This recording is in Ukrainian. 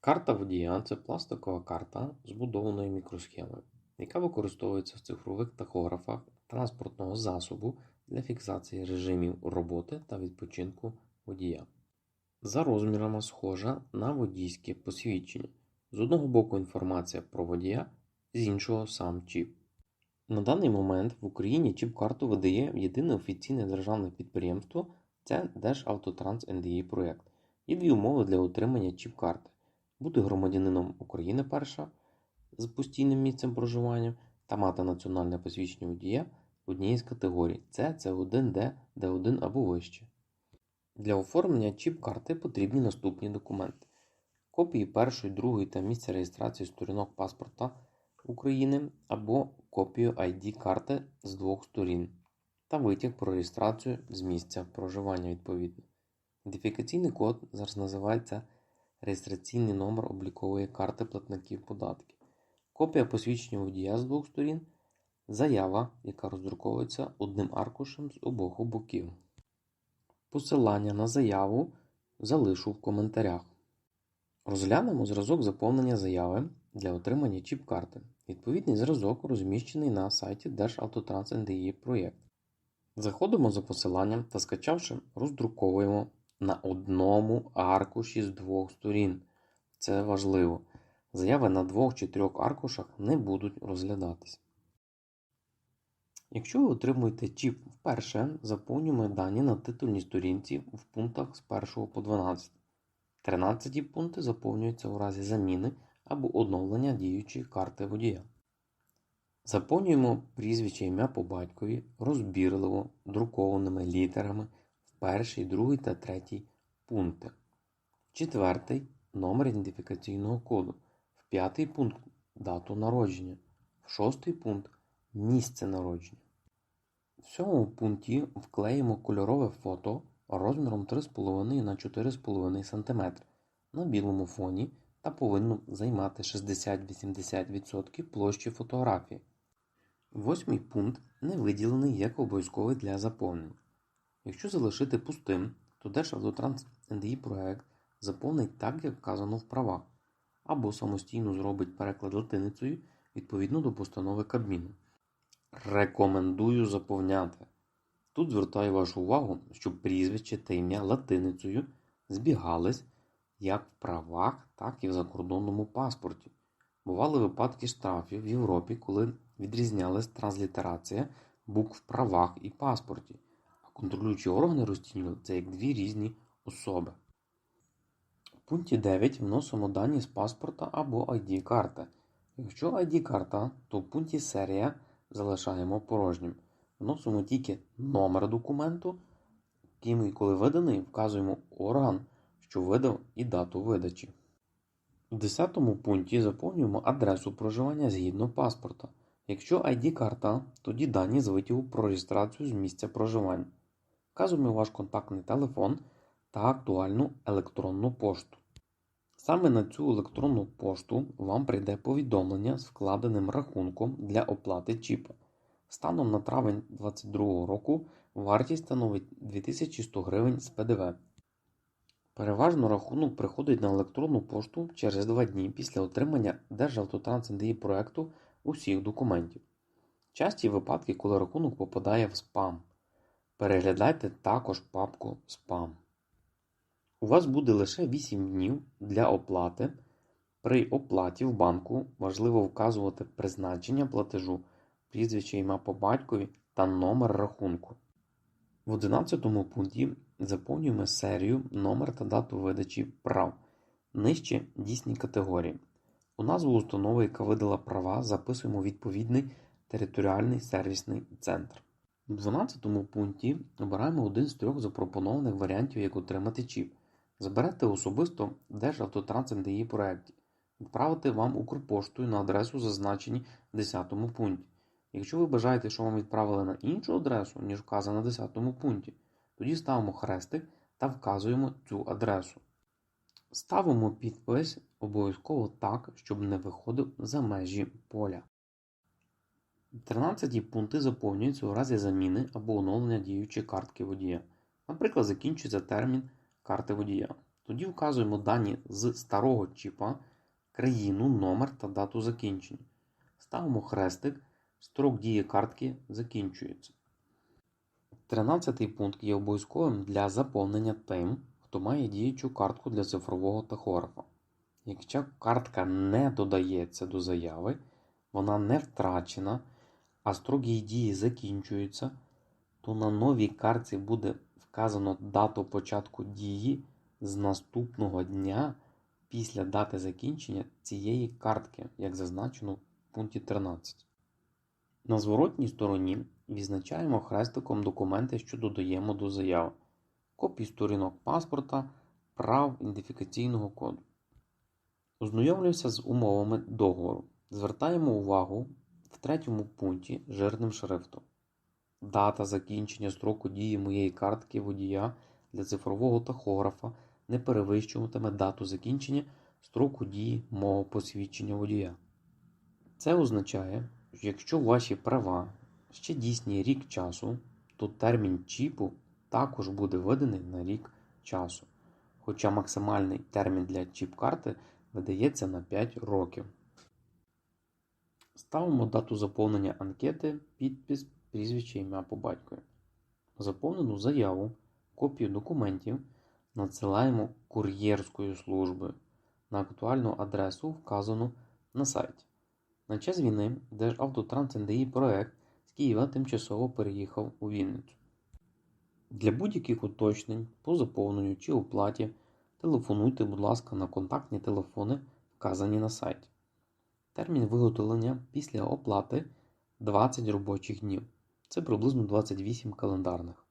Карта водія це пластикова карта з будованою мікросхемою, яка використовується в цифрових тахографах транспортного засобу для фіксації режимів роботи та відпочинку водія. За розмірами схожа на водійське посвідчення. З одного боку інформація про водія, з іншого сам чіп. На даний момент в Україні чіп-карту видає єдине офіційне державне підприємство це Державтотранс НДІ проєкт. Є дві умови для отримання чіп-карти: бути громадянином України перша з постійним місцем проживання та мати національне посвідчення водія однієї з категорій С, С1, Д, Д1 або вище. Для оформлення чіп-карти потрібні наступні документи: копії першої, другої та місця реєстрації сторінок паспорта України або копію ID-карти з двох сторін та витяг про реєстрацію з місця проживання відповідно. Ідентифікаційний код зараз називається реєстраційний номер облікової карти платників податків, копія посвідчення водія з двох сторін, заява, яка роздруковується одним аркушем з обох боків. Посилання на заяву залишу в коментарях. Розглянемо зразок заповнення заяви для отримання чіп-карти. Відповідний зразок розміщений на сайті Державтотранс НДІ проєкт. Заходимо за посиланням та скачавши, роздруковуємо на одному аркуші з двох сторін. Це важливо. Заяви на двох чи трьох аркушах не будуть розглядатись. Якщо ви отримуєте чіп вперше, заповнюємо дані на титульній сторінці в пунктах з 1 по 12. 13 пункти заповнюються у разі заміни або оновлення діючої карти водія. Заповнюємо прізвище ім'я по батькові розбірливо друкованими літерами перший, другий та третій пункти. Четвертий номер ідентифікаційного коду. В п'ятий пункт дату народження. В шостий пункт місце народження. В сьомому пункті вклеїмо кольорове фото розміром 3,5 на 4,5 см на білому фоні та повинно займати 60-80% площі фотографії. Восьмий пункт не виділений як обов'язковий для заповнення. Якщо залишити пустим, то Державтотранс НДІ проект заповнить так, як вказано в правах, або самостійно зробить переклад латиницею відповідно до постанови Кабміну. Рекомендую заповняти. Тут звертаю вашу увагу, щоб прізвище та ім'я латиницею збігались як в правах, так і в закордонному паспорті. Бували випадки штрафів в Європі, коли відрізнялась транслітерація букв в правах і паспорті, контролюючі органи розцінювали це як дві різні особи. В пункті 9 вносимо дані з паспорта або ID-карти. Якщо ID-карта, то в пункті серія залишаємо порожнім. Вносимо тільки номер документу, ким і коли виданий, вказуємо орган, що видав і дату видачі. У 10 пункті заповнюємо адресу проживання згідно паспорта. Якщо ID-карта, тоді дані з витягу про реєстрацію з місця проживання. Вказуємо ваш контактний телефон та актуальну електронну пошту. Саме на цю електронну пошту вам прийде повідомлення з вкладеним рахунком для оплати чіпа. Станом на травень 2022 року вартість становить 2100 гривень з ПДВ. Переважно рахунок приходить на електронну пошту через 2 дні після отримання Державтотранс НДІ проекту усіх документів. Часті випадки, коли рахунок попадає в спам. Переглядайте також папку Спам. У вас буде лише 8 днів для оплати. При оплаті в банку важливо вказувати призначення платежу, прізвище ім'я по батькові та номер рахунку. В 11 пункті заповнюємо серію, номер та дату видачі прав. Нижче дійсні категорії. У назву установи, яка видала права, записуємо відповідний територіальний сервісний центр. У 12 пункті обираємо один з трьох запропонованих варіантів, як отримати чіп. Заберете особисто Державтотранс НДІ проєкті. Відправити вам Укрпоштою на адресу, зазначені в 10 пункті. Якщо ви бажаєте, що вам відправили на іншу адресу, ніж вказано в 10 пункті, тоді ставимо хрестик та вказуємо цю адресу. Ставимо підпис обов'язково так, щоб не виходив за межі поля. 13 пункти заповнюються у разі заміни або оновлення діючої картки водія. Наприклад, закінчується термін карти водія. Тоді вказуємо дані з старого чіпа, країну, номер та дату закінчення. Ставимо хрестик, строк дії картки закінчується. Тринадцятий пункт є обов'язковим для заповнення тим, хто має діючу картку для цифрового тахографа. Якщо картка не додається до заяви, вона не втрачена, а строк дії закінчується, то на новій картці буде вказано дату початку дії з наступного дня після дати закінчення цієї картки, як зазначено в пункті 13. На зворотній стороні відзначаємо хрестиком документи, що додаємо до заяви, копії сторінок паспорта, прав ідентифікаційного коду. Ознайомлюся з умовами договору. Звертаємо увагу в третьому пункті жирним шрифтом. Дата закінчення строку дії моєї картки водія для цифрового тахографа не перевищуватиме дату закінчення строку дії мого посвідчення водія. Це означає, що якщо ваші права ще дійсні рік часу, то термін чіпу також буде виданий на рік часу, хоча максимальний термін для чіп-карти видається на 5 років. Ставимо дату заповнення анкети, підпис, прізвище, ім'я по батькові. Заповнену заяву, копію документів надсилаємо кур'єрською службою на актуальну адресу, вказану на сайті. На час війни Державтотранс НДІ проект з Києва тимчасово переїхав у Вінницю. Для будь-яких уточнень по заповненню чи оплаті телефонуйте, будь ласка, на контактні телефони, вказані на сайті. Термін виготовлення після оплати 20 робочих днів. Це приблизно 28 календарних.